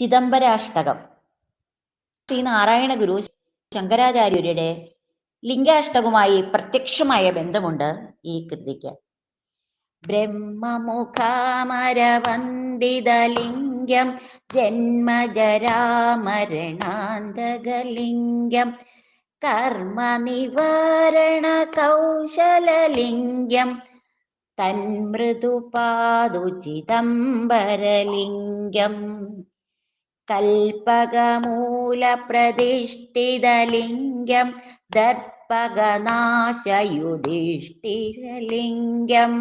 ചിദംബരാഷ്ടകം. ശ്രീ നാരായണ ഗുരു ശങ്കരാചാര്യരുടെ ലിംഗാഷ്ടകവുമായി പ്രത്യക്ഷമായ ബന്ധമുണ്ട് ഈ കൃതിക്ക്. ബ്രഹ്മമുഖാമരവന്ദിതലിംഗം ജന്മജരാമരണാന്തകലിംഗം കർമ്മനിവാരണ കൗശലലിംഗം തന്മൃദുപാതുചിദംബരലിംഗം കൽപ്പകമൂലപ്രതിഷ്ഠിതലിംഗം ദർപ്പകനാശയുധിഷ്ഠിരലിംഗം.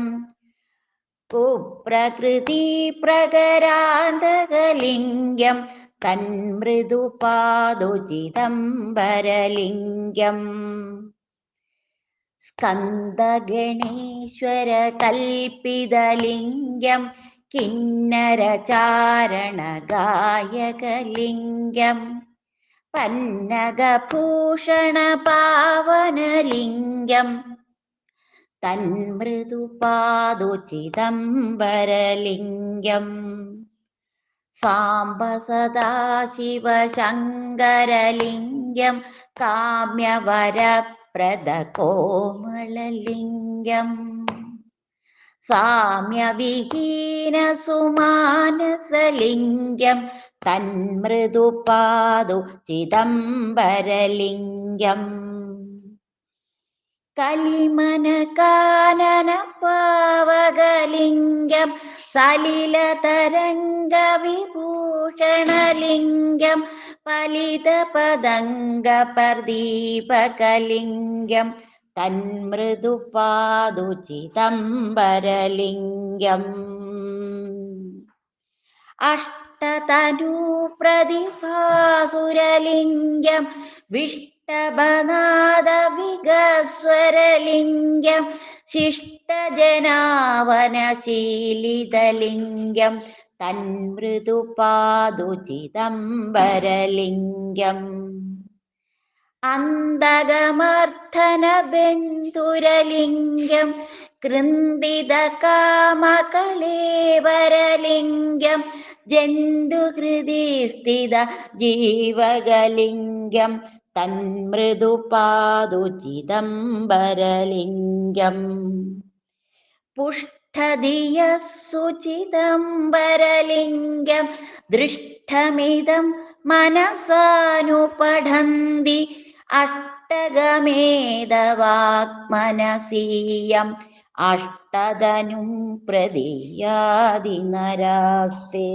കുപ്രകൃതി പ്രകരാന്തകലിംഗം തന്മൃദുപാദുചിദംബരലിംഗം സ്കന്ദഗണേശ്വര കൽപ്പിതലിംഗം കിന്നരചാരണഗായകലിംഗം. പന്നഗഭൂഷണ പാവനലിംഗം തന്മൃദുപാതുചിദംബരലിംഗം സാംബ സദാശിവശങ്കരലിംഗം കാമ്യവരപ്രദകോമളലിംഗം. സാമ്യവിഹീന സുമാനസലിംഗം തന്മൃദുപാതു ചിദംബരലിംഗം. കലിമന കാനന പാവകലിംഗം സലില തരംഗ വിഭൂഷണലിംഗം പലിത പദംഗ പ്രദീപകലിംഗം തന്മൃദുപാതു ചിദംബരലിംഗം അഷ്ടതനു പ്രതിഭാസുരലിംഗം വിഷ്ടബനാദ വിഗസ്വരലിംഗം ശിഷ്ടജനാവനശീലിതലിംഗം തന്മൃദുപാതു ചിദംബരലിംഗം അന്തകമർത്ഥന ബന്ധുരലിംഗം കൃന്ദിത കാമകളേവരലിംഗം ജന്തുഹൃതി സ്ഥിത ജീവകലിംഗം തന്മൃദുപാതു ചിദംബരലിംഗം പുഷ്ടധിയസ്സു സുചിദംബരലിംഗം ദൃഷ്ടമിതം മനസാനുപഠന്തി അഷ്ടഗമേതവാക്മനസീയം അഷ്ടതനും പ്രതിയാതി നരാസ്തേ.